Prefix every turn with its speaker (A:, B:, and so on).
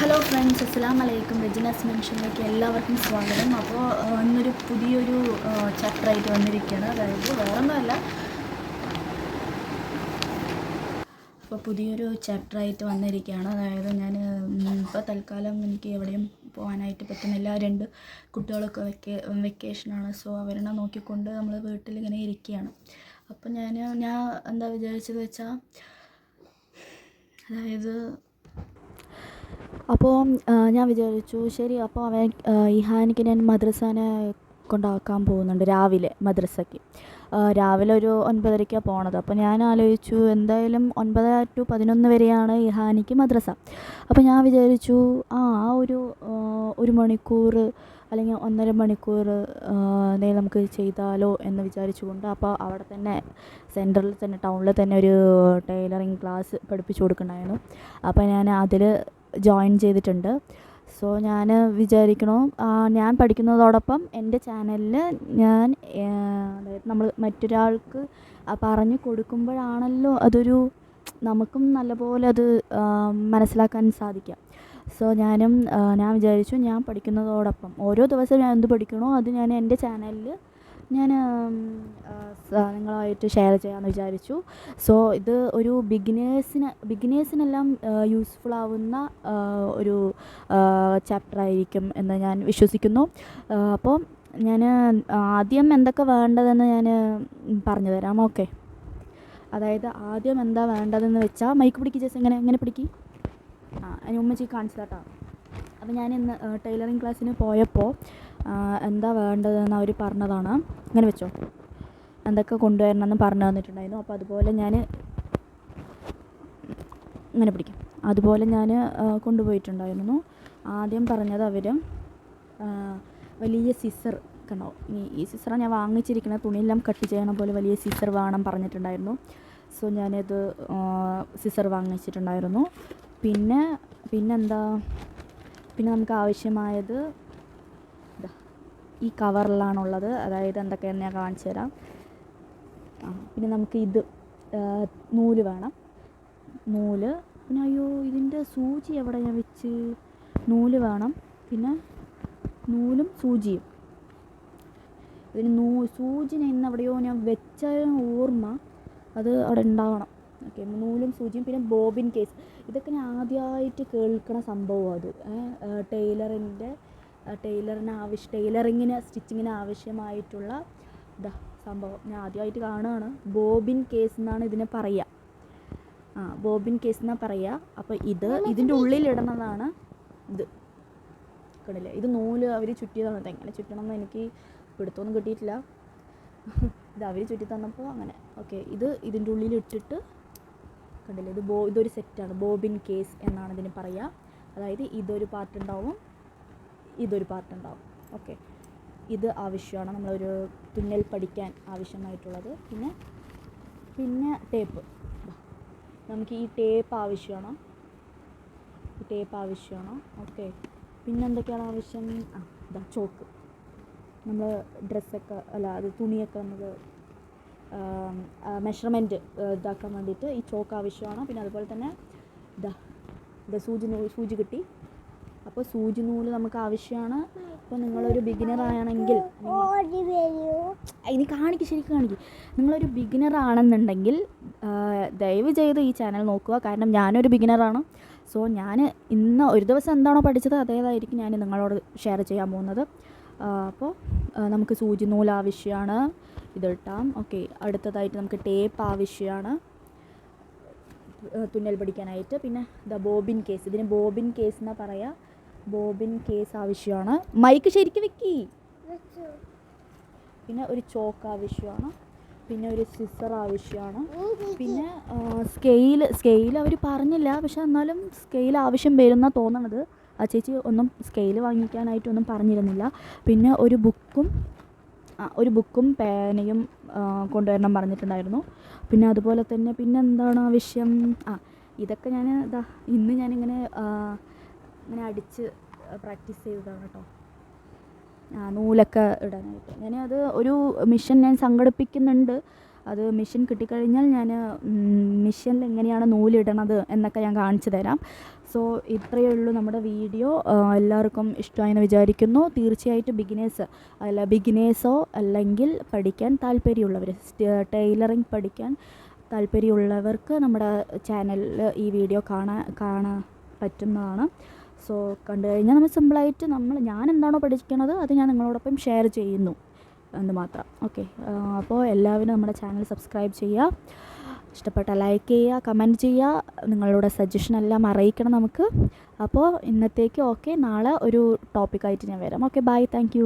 A: Hello friends അസ്സാം വലൈക്കും റെജിനാസ് മെൻഷനിലേക്ക് എല്ലാവർക്കും സ്വാഗതം. അപ്പോൾ ഇന്നൊരു പുതിയൊരു ചാപ്റ്ററായിട്ട് വന്നിരിക്കുകയാണ്. അതായത് വേറൊന്നുമല്ല. അപ്പോൾ പുതിയൊരു ചാപ്റ്ററായിട്ട് വന്നിരിക്കുകയാണ്. അതായത് ഞാൻ ഇപ്പോൾ തൽക്കാലം എനിക്ക് എവിടെയും പോകാനായിട്ട് പറ്റുന്നില്ല. രണ്ട് കുട്ടികളൊക്കെ വെക്കേ വെക്കേഷനാണ്. സോ അവരെ നോക്കിക്കൊണ്ട് നമ്മൾ വീട്ടിലിങ്ങനെ ഇരിക്കുകയാണ്. അപ്പോൾ ഞാൻ ഞാൻ എന്താ വിചാരിച്ചത് വെച്ചാൽ അതായത് അപ്പോൾ ഞാൻ വിചാരിച്ചു ശരി അപ്പോൾ അവൻ ഇഹാനിക്ക് ഞാൻ മദ്രസാനെ കൊണ്ടാക്കാൻ പോകുന്നുണ്ട് രാവിലെ മദ്രസയ്ക്ക് രാവിലെ ഒരു ഒൻപതരയ്ക്കാണ് പോണത്. അപ്പോൾ ഞാൻ ആലോചിച്ചു എന്തായാലും ഒൻപത് ടു പതിനൊന്ന് വരെയാണ് ഇഹാനിക്ക് മദ്രസ. അപ്പോൾ ഞാൻ വിചാരിച്ചു ആ ആ ഒരു ഒരു മണിക്കൂർ അല്ലെങ്കിൽ ഒന്നര മണിക്കൂർ എന്തെങ്കിലും നമുക്ക് ചെയ്താലോ എന്ന് വിചാരിച്ചുകൊണ്ട് അപ്പോൾ അവിടെ തന്നെ സെന്ററിൽ തന്നെ ടൗണിൽ തന്നെ ഒരു ടൈലറിങ് ക്ലാസ് പഠിപ്പിച്ചു കൊടുക്കണമായിരുന്നു അപ്പോൾ ഞാൻ അതിൽ ജോയിൻ ചെയ്തിട്ടുണ്ട്. സോ ഞാൻ വിചാരിക്കണു ഞാൻ പഠിക്കുന്നതോടൊപ്പം എന്റെ ചാനലിൽ ഞാൻ നമ്മൾ മറ്റൊരാൾക്ക് പറഞ്ഞു കൊടുക്കുമ്പോഴാണല്ലോ അതൊരു നമുക്കും നല്ലപോലെ അത് മനസ്സിലാക്കാൻ സാധിക്കാം സോ ഞാനും ഞാൻ വിചാരിച്ചു ഞാൻ പഠിക്കുന്നതോടൊപ്പം ഓരോ ദിവസവും ഞാൻ എന്ത് പഠിക്കണോ അത് ഞാൻ എന്റെ ചാനലിൽ ഞാൻ സാധനങ്ങളായിട്ട് ഷെയർ ചെയ്യാമെന്ന് വിചാരിച്ചു. സോ ഇത് ഒരു ബിഗിനേഴ്സിന് ബിഗിനേഴ്സിനെല്ലാം യൂസ്ഫുൾ ആവുന്ന ഒരു ചാപ്റ്റർ ആയിരിക്കും എന്ന് ഞാൻ വിശ്വസിക്കുന്നു. അപ്പോൾ ഞാൻ ആദ്യം എന്തൊക്കെ വേണ്ടതെന്ന് ഞാൻ പറഞ്ഞു തരാം. ഓക്കെ അതായത് ആദ്യം എന്താ വേണ്ടതെന്ന് വെച്ചാൽ മൈക്ക് പിടിക്കുക ജസ്റ്റ് എങ്ങനെ എങ്ങനെ പിടിക്ക്? ആ അതിന് ഉമ്മച്ചി കാണിച്ചു കേട്ടോ അപ്പോൾ ഞാൻ ഇന്ന് ടൈലറിങ് ക്ലാസ്സിന് പോയപ്പോൾ എന്താ വേണ്ടതെന്ന് അവർ പറഞ്ഞതാണ്. ഇങ്ങനെ വെച്ചോ. എന്തൊക്കെ കൊണ്ടുവരണമെന്ന് പറഞ്ഞു തന്നിട്ടുണ്ടായിരുന്നു. അപ്പോൾ അതുപോലെ ഞാൻ ഇങ്ങനെ പിടിക്കും. അതുപോലെ ഞാൻ കൊണ്ടുപോയിട്ടുണ്ടായിരുന്നു. ആദ്യം പറഞ്ഞത് അവർ വലിയ സിസർ കണ്ടോ? ഈ സിസറാണ് ഞാൻ വാങ്ങിച്ചിരിക്കുന്ന തുണിയെല്ലാം കട്ട് ചെയ്യണ പോലെ വലിയ സിസർ വേണം പറഞ്ഞിട്ടുണ്ടായിരുന്നു. സോ ഞാനത് സിസർ വാങ്ങിച്ചിട്ടുണ്ടായിരുന്നു. പിന്നെ പിന്നെന്താ? പിന്നെ നമുക്ക് ആവശ്യമായത് ഈ കവറിലാണുള്ളത്. അതായത് എന്തൊക്കെയാണെന്ന് ഞാൻ കാണിച്ചു തരാം. ആ പിന്നെ നമുക്ക് ഇത് നൂൽ വേണം. നൂൽ. പിന്നെ അയ്യോ ഇതിന്റെ സൂചി എവിടെ ഞാൻ വെച്ച്? നൂൽ വേണം. പിന്നെ നൂലും സൂചിയും. ഇതിന് നൂ സൂചി ഞാൻ ഇന്ന് എവിടെയോ ഞാൻ വെച്ച ഓർമ്മ അത് അവിടെ ഉണ്ടാവണം. ഓക്കെ നൂലും സൂചിയും. പിന്നെ ബോബിൻ കേസ്. ഇതൊക്കെ ഞാൻ ആദ്യമായിട്ട് കേൾക്കണ സംഭവം അത്. ടൈലറിന്റെ ടൈലറിന് ആവശ്യം ടൈലറിങ്ങിന് സ്റ്റിച്ചിങ്ങിന് ആവശ്യമായിട്ടുള്ള ഇതാ സംഭവം. ഞാൻ ആദ്യമായിട്ട് കാണുകയാണ് ബോബിൻ കേസ് എന്നാണ് ഇതിനെ പറയുക. ആ ബോബിൻ കേസ് എന്നാണ് പറയുക. അപ്പോൾ ഇത് ഇതിന്റെ ഉള്ളിലിടുന്നതാണ് ഇത്. കണ്ടില്ലേ? ഇത് നൂൽ അവർ ചുറ്റി തന്നത് എങ്ങനെ ചുറ്റണമെന്ന് എനിക്ക് പിടുത്തമൊന്നും കിട്ടിയിട്ടില്ല. ഇത് അവർ ചുറ്റി തന്നപ്പോൾ അങ്ങനെ. ഓക്കെ ഇത് ഇതിന്റെ ഉള്ളിൽ ഇട്ടിട്ട് കണ്ടില്ലേ? ഇത് ബോ ഇതൊരു സെറ്റാണ്. ബോബിൻ കേസ് എന്നാണ് ഇതിന് പറയുക. അതായത് ഇതൊരു പാർട്ട് ഉണ്ടാവും ഇതൊരു പാർട്ട് ഉണ്ടാവും ഓക്കെ. ഇത് ആവശ്യമാണ്. നമ്മളൊരു തുന്നൽ പഠിക്കാൻ ആവശ്യമായിട്ടുള്ളത്. പിന്നെ പിന്നെ ടേപ്പ്. നമുക്ക് ഈ ടേപ്പ് ആവശ്യമാണ്? ടേപ്പ് ആവശ്യമാണ്? ഓക്കെ. പിന്നെ എന്തൊക്കെയാണ് ആവശ്യം? ആ ഇതാ ചോക്ക്. നമ്മൾ ഡ്രസ്സൊക്കെ അല്ല അത് തുണിയൊക്കെ നമുക്ക് മെഷർമെന്റ് ഇതാക്കാൻ വേണ്ടിയിട്ട് ഈ ചോക്ക് ആവശ്യമാണ്. പിന്നെ അതുപോലെ തന്നെ ഇതാ ഇതാ സൂചി സൂചി കിട്ടി. അപ്പോൾ സൂചി നൂൽ നമുക്ക് ആവശ്യമാണ് അപ്പോൾ നിങ്ങളൊരു ബിഗിനർ ആണെങ്കിൽ ഇനി കാണിക്ക് ശരിക്കും കാണിക്ക്. നിങ്ങളൊരു ബിഗിനർ ആണെന്നുണ്ടെങ്കിൽ ദയവ് ചെയ്ത് ഈ ചാനൽ നോക്കുക. കാരണം ഞാനൊരു ബിഗിനറാണ് സോ ഞാൻ ഇന്ന് ഒരു ദിവസം എന്താണോ പഠിച്ചത് അതേതായിരിക്കും ഞാൻ നിങ്ങളോട് ഷെയർ ചെയ്യാൻ പോകുന്നത്. അപ്പോൾ നമുക്ക് സൂചി നൂൽ ആവശ്യമാണ് ഇതിട്ടാം. ഓക്കെ അടുത്തതായിട്ട് നമുക്ക് ടേപ്പ് ആവശ്യമാണ് തുന്നൽ പഠിക്കാനായിട്ട്. പിന്നെ ദ ബോബിൻ കേസ് ഇതിന് ബോബിൻ കേസ് എന്നാ പറയുക ബോബിൻ കേസ് ആവശ്യമാണ്. മൈക്ക് ശരിക്കും വെക്കി. പിന്നെ ഒരു ചോക്ക് ആവശ്യമാണ്. പിന്നെ ഒരു സിസർ ആവശ്യമാണ്. പിന്നെ സ്കെയിൽ സ്കെയിൽ അവർ പറഞ്ഞില്ല. പക്ഷെ എന്നാലും സ്കെയിൽ ആവശ്യം വരുന്ന തോന്നണത്. ആ ചേച്ചി ഒന്നും സ്കെയിൽ വാങ്ങിക്കാനായിട്ടൊന്നും പറഞ്ഞിരുന്നില്ല. പിന്നെ ഒരു ബുക്കും ഒരു ബുക്കും പേനയും കൊണ്ടുവരണം പറഞ്ഞിട്ടുണ്ടായിരുന്നു. പിന്നെ അതുപോലെ തന്നെ പിന്നെ എന്താണ് ആവശ്യം ആ ഇതൊക്കെ ഞാൻ ഇതാ ഇന്ന് ഞാനിങ്ങനെ ഇങ്ങനെ അടിച്ച് പ്രാക്ടീസ് ചെയ്തതാണ് കേട്ടോ നൂലൊക്കെ ഇടാനായിട്ട്. ഞാൻ അത് ഒരു മിഷൻ ഞാൻ സംഘടിപ്പിക്കുന്നുണ്ട്. അത് മിഷൻ കിട്ടിക്കഴിഞ്ഞാൽ ഞാൻ മിഷനിൽ എങ്ങനെയാണ് നൂലിടണത് എന്നൊക്കെ ഞാൻ കാണിച്ചു തരാം. സോ ഇത്രയേ ഉള്ളൂ നമ്മുടെ വീഡിയോ. എല്ലാവർക്കും ഇഷ്ടമായെന്ന് വിചാരിക്കുന്നു. തീർച്ചയായിട്ടും ബിഗിനേഴ്സ് അല്ല ബിഗിനേഴ്സോ അല്ലെങ്കിൽ പഠിക്കാൻ താല്പര്യമുള്ളവർ ടൈലറിങ് പഠിക്കാൻ താല്പര്യമുള്ളവർക്ക് നമ്മുടെ ചാനലിൽ ഈ വീഡിയോ കാണാൻ കാണാൻ പറ്റുന്നതാണ്. സോ കണ്ടു കഴിഞ്ഞാൽ നമ്മൾ സിമ്പിളായിട്ട് നമ്മൾ ഞാൻ എന്താണോ പഠിക്കണത് അത് ഞാൻ നിങ്ങളോടൊപ്പം ഷെയർ ചെയ്യുന്നു. എന്ന് മാത്രം. ഓക്കെ അപ്പോൾ എല്ലാവരും നമ്മുടെ ചാനൽ സബ്സ്ക്രൈബ് ചെയ്യുക. ഇഷ്ടപ്പെട്ട ലൈക്ക് ചെയ്യുക കമന്റ് ചെയ്യുക. നിങ്ങളുടെ സജഷൻ എല്ലാം അറിയിക്കണം നമുക്ക്. അപ്പോൾ ഇന്നത്തേക്ക് ഓക്കെ നാളെ ഒരു ടോപ്പിക്കായിട്ട് ഞാൻ വരാം. Okay bye thank